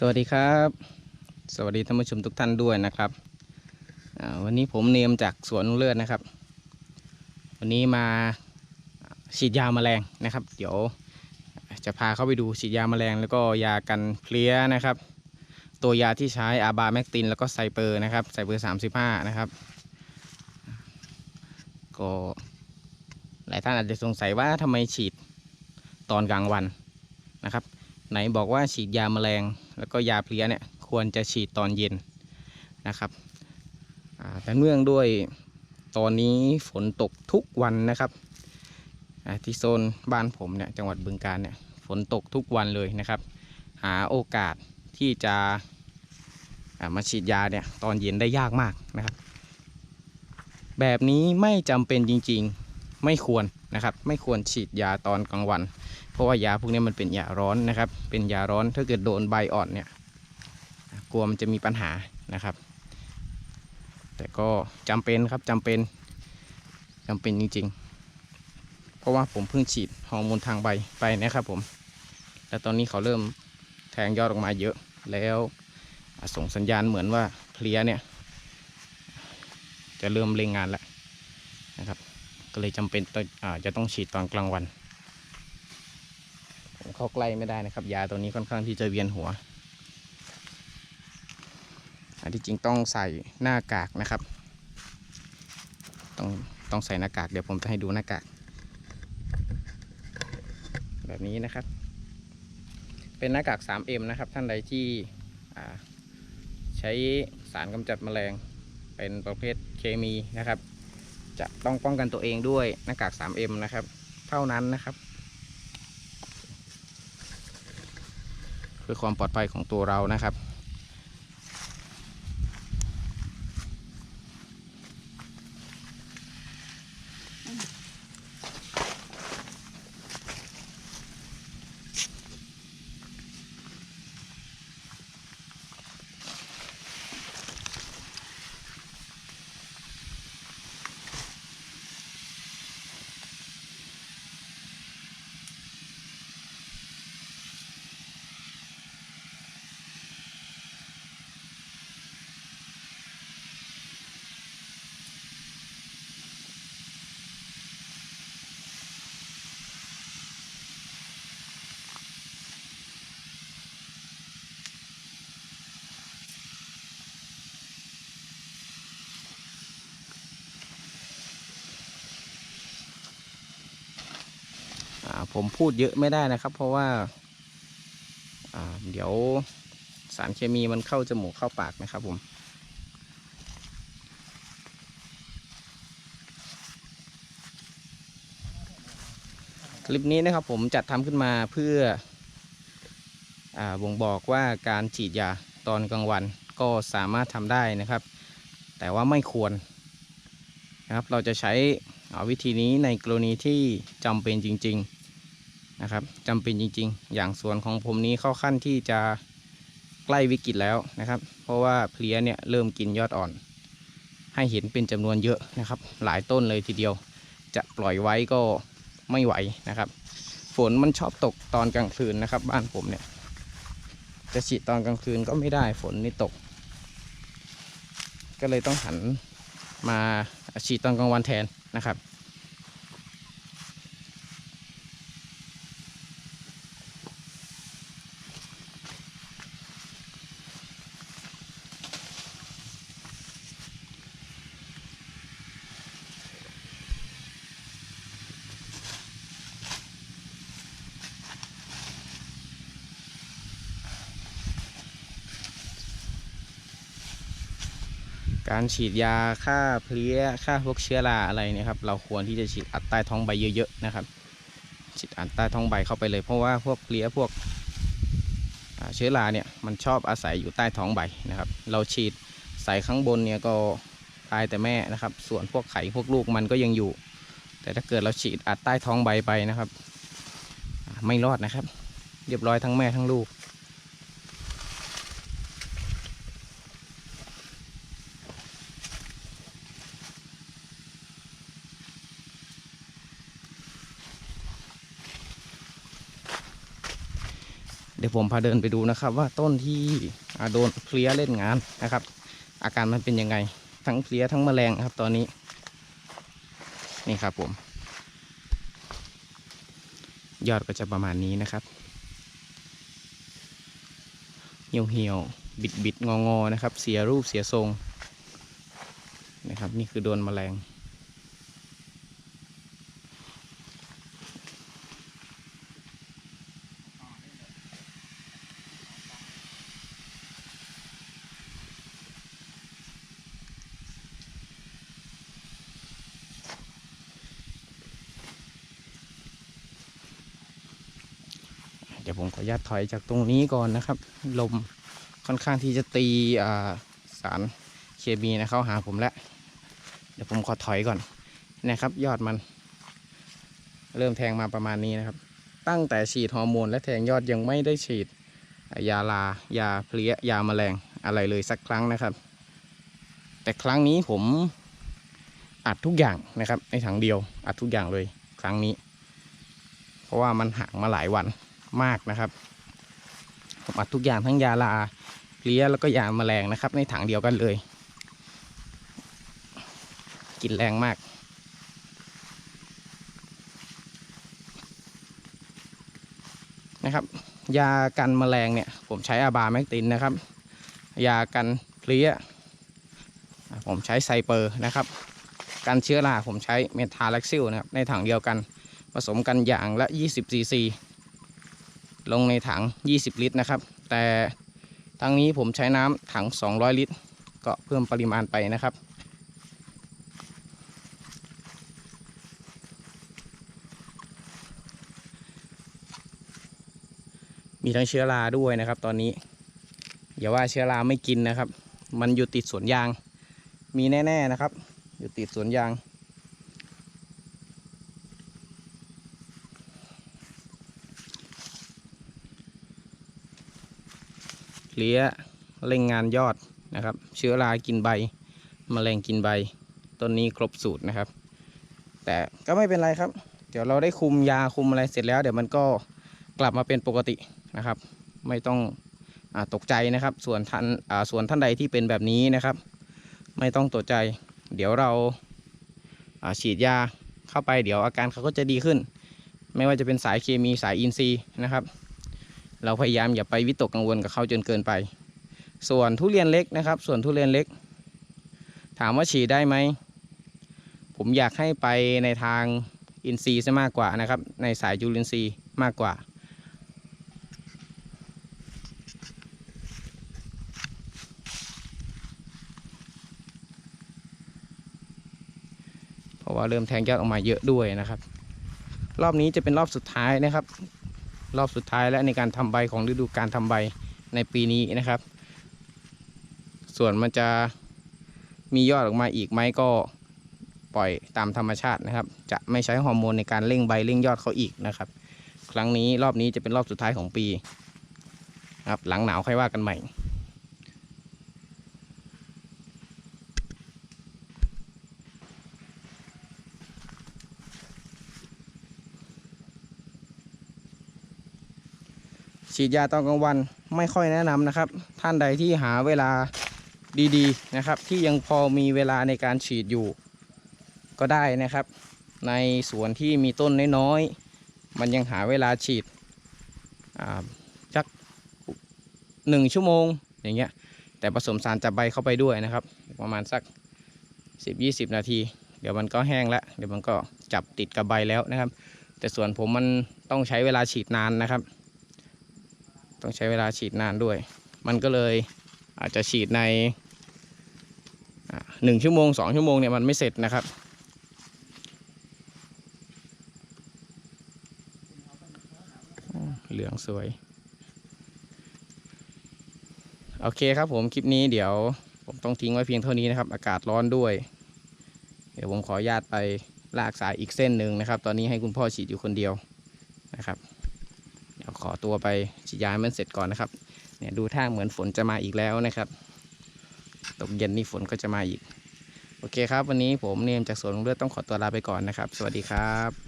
สวัสดีครับ สวัสดีท่านผู้ชมทุกท่านด้วยนะครับวันนี้ผมเนมจากสวนลุงเลือดนะครับ วันนี้มาฉีดยาแมลงนะครับ เดี๋ยวจะพาเข้าไปดูฉีดยาแมลง แล้วก็ยากันเพลี้ยนะครับ ตัวยาที่ใช้อาบาแมกตินแล้วก็ไซเปอร์นะครับไซเปอร์35นะครับก็หลายท่านอาจจะสงสัยว่าทำไมฉีดตอนกลางวันนะครับ ไหนบอกว่าฉีดยาแมลง แล้วก็ยาเพลี้ยเนี่ยควรจะฉีดตอนเย็นนะครับแต่เนื่องด้วยตอนนี้ฝนตกทุกวันนะครับที่โซนบ้านผมเนี่ยจังหวัดบึงกาฬเนี่ยฝนตกทุกวันเลยนะครับ หาโอกาสที่จะามาฉีดยาเนี่ยตอนเย็นได้ยากมากนะครับ แบบนี้ไม่จำเป็นจริง ๆ ไม่ควรนะครับ ไม่ควรฉีดยาตอนกลางวัน เพราะว่ายาพวกนี้มันเป็นยาร้อนนะครับ เป็นยาร้อนถ้าเกิดโดนใบอ่อนเนี่ยกลัวมันจะมีปัญหานะครับ แต่ก็จำเป็นครับจำเป็นจำเป็นจริง ๆ เพราะว่าผมเพิ่งฉีดฮอร์โมนทางใบไปนะครับผมแล้วตอนนี้เขาเริ่มแทงยอดออกมาเยอะแล้วส่งสัญญาณเหมือนว่าเพลี้ยเนี่ย จะเริ่มเล่งงานแล้วนะครับ ก็เลยจำเป็นจะต้องฉีดตอนกลางวัน ผมเข้าใกล้ไม่ได้นะครับ ยาตัวนี้ค่อนข้างที่จะเวียนหัวอันที่จริงต้องใส่หน้ากากนะครับ ต้องต้องใส่หน้ากากเดี๋ยวผมจะให้ดูหน้ากาก แบบนี้นะครับ เป็นหน้ากาก 3M นะครับ ท่านใดที่ใช้สารกำจัดแมลงเป็นประเภทเคมีนะครับ จะต้องป้องกันตัวเองด้วยหน้ากาก 3M นะครับ เท่านั้นนะครับ เพื่อความปลอดภัยของตัวเรานะครับ ผมพูดเยอะไม่ได้นะครับ เพราะว่าเดี๋ยวสารเคมีมันเข้าจมูกเข้าปากนะครับผมคลิปนี้นะครับผมจัดทำขึ้นมาเพื่ออบ่งบอกว่าการฉีดยาตอนกลางวันก็สามารถทำได้นะครับ แต่ว่าไม่ควรนะครับ เราจะใช้วิธีนี้ในกรณีที่จำเป็นจริง ๆ นะครับจำเป็นจริง ๆ อย่างสวนของผมนี้เข้าขั้นที่จะใกล้วิกฤตแล้วนะครับ เพราะว่าเพลี้ยเนี่ยเริ่มกินยอดอ่อน ให้เห็นเป็นจำนวนเยอะนะครับ หลายต้นเลยทีเดียว จะปล่อยไว้ก็ไม่ไหวนะครับ ฝนมันชอบตกตอนกลางคืนนะครับ บ้านผมเนี่ย จะฉีดตอนกลางคืนก็ไม่ได้ฝนนี่ตก ก็เลยต้องหันมาฉีดตอนกลางวันแทนนะครับ การฉีดยาฆ่าเพลี้ยฆ่าพวกเชื้อราอะไรเนี่ยครับเราควรที่จะฉีดอัดใต้ท้องใบเยอะๆนะครับ ฉีดอัดใต้ท้องใบเข้าไปเลย เพราะว่าพวกเพลี้ยพวกเชื้อราเนี่ยมันชอบอาศัยอยู่ใต้ท้องใบนะครับ เราฉีดใส่ข้างบนเนี่ยก็ตายแต่แม่นะครับ ส่วนพวกไข่พวกลูกมันก็ยังอยู่ แต่ถ้าเกิดเราฉีดอัดใต้ท้องใบไปนะครับ ไม่รอดนะครับ เรียบร้อยทั้งแม่ทั้งลูก ดี๋ยวผมพาเดินไปดูนะครับ ว่าต้นที่โดนเพลี้ยเล่นงานนะครับ อาการมันเป็นยังไงทั้งเพลี้ยทั้งแมลงครับตอนนี้ นี่ครับผม ยอดก็จะประมาณนี้นะครับเหี่ยวเหี่ยวบิดบิดงองอนะครับ เสียรูปเสียทรงนะครับ นี่คือโดนแมลง ผมขออนุญาตถอยจากตรงนี้ก่อนนะครับ ลมค่อนข้างที่จะตีาสารเคมีนะเขาหาผมแล้ว เดี๋ยวผมขอถอยก่อนนะครับ ยอดมัน เริ่มแทงมาประมาณนี้นะครับ ตั้งแต่ฉีดฮอร์โมนและแทงยอดยังไม่ได้ฉีด ยาลายาเพลี้ยยาแมลงอะไรเลยสักครั้งนะครับ แต่ครั้งนี้ผมอัดทุกอย่างนะครับในถังเดียวอัดทุกอย่างเลยครั้งนี้ เพราะว่ามันห่างมาหลายวัน มากนะครับ ผมอัดทุกอย่างทั้งยาลาเพลี้ยแล้วก็ยาแมลงนะครับ ในถังเดียวกันเลยกลินแรงมากนะครับ ยากันแมลงเนี่ย ผมใช้อาบาแมกตินนะครับ ยากันเพลี้ยผมใช้ไซเปอร์นะครับกันเชื้อราผมใช้เมทาแล็กซิลนะครับในถังเดียวกันผสมกันอย่างละ 20 ซีซี ลงในถัง 20 ลิตรนะครับ แต่ทั้งนี้ผมใช้น้ำถัง 200 ลิตร ก็เพิ่มปริมาณไปนะครับ มีทั้งเชื้อราด้วยนะครับ ตอนนี้ อย่าว่าเชื้อราไม่กินนะครับ มันอยู่ติดสวนยาง มีแน่ ๆนะครับ อยู่ติดสวนยาง เลี้ยเร่งงานยอดนะครับ เชื้อรากินใบมแมลงกินใบ ต้นนี้ครบสูตรนะครับ แต่ก็ไม่เป็นไรครับ เดี๋ยวเราได้คุมยาคุมอะไรเสร็จแล้ว เดี๋ยวมันก็กลับมาเป็นปกตินะครับ ไม่ต้องอตกใจนะครับ ส่วนท่านส่วนท่านใดที่เป็นแบบนี้นะครับ ไม่ต้องตกใจ เดี๋ยวเราาฉีดยาเข้าไปเดี๋ยวอาการเขาก็จะดีขึ้น ไม่ว่าจะเป็นสายเคมีสายอินทรีย์นะครับ เราพยายามอย่าไปวิตกกังวลกับเขาจนเกินไป ส่วนทุเรียนเล็กนะครับ ส่วนทุเรียนเล็ก ถามว่าฉีดได้ไหม ผมอยากให้ไปในทางอินทรีย์ซะมากกว่านะครับ ในสายจุลินทรีย์มากกว่า เพราะว่าเริ่มแทงยอดออกมาเยอะด้วยนะครับ รอบนี้จะเป็นรอบสุดท้ายนะครับ รอบสุดท้ายและในการทำใบของฤดูการทำใบในปีนี้นะครับ ส่วนมันจะมียอดออกมาอีกไหมก็ปล่อยตามธรรมชาตินะครับ จะไม่ใช้ฮอร์โมนในการเร่งใบเร่งยอดเขาอีกนะครับ ครั้งนี้รอบนี้จะเป็นรอบสุดท้ายของปีครับหลังหนาวค่อยว่ากันใหม่ ฉีดยาตอนกลางวันไม่ค่อยแนะนำนะครับ ท่านใดที่หาเวลาดีๆนะครับ ที่ยังพอมีเวลาในการฉีดอยู่ก็ได้นะครับ ในสวนที่มีต้นน้อยๆมันยังหาเวลาฉีดสักหนึ่งชั่วโมงอย่างเงี้ยแต่ผสมสารจับใบเข้าไปด้วยนะครับ ประมาณสัก 10-20 นาที เดี๋ยวมันก็แห้งแล้ว เดี๋ยวมันก็จับติดกับใบแล้วนะครับ แต่ส่วนผมมันต้องใช้เวลาฉีดนานนะครับ ต้องใช้เวลาฉีดนานด้วย มันก็เลยอาจจะฉีดในหนึ่งชั่วโมงสองชั่วโมงเนี่ยมันไม่เสร็จนะครับ เหลืองสวย โอเคครับผมคลิปนี้เดี๋ยวผมต้องทิ้งไว้เพียงเท่านี้นะครับ อากาศร้อนด้วย เดี๋ยวผมขออนุญาตไปลากสายอีกเส้นหนึ่งนะครับ ตอนนี้ให้คุณพ่อฉีดอยู่คนเดียวนะครับ ดี๋ยวขอตัวไปฉีดยามันเสร็จก่อนนะครับ เนี่ยดูท่าเหมือนฝนจะมาอีกแล้วนะครับ ตกเย็นนี่ฝนก็จะมาอีก โอเคครับ วันนี้ผมเนียมจากสวนลุงเลือดต้องขอตัวลาไปก่อนนะครับ สวัสดีครับ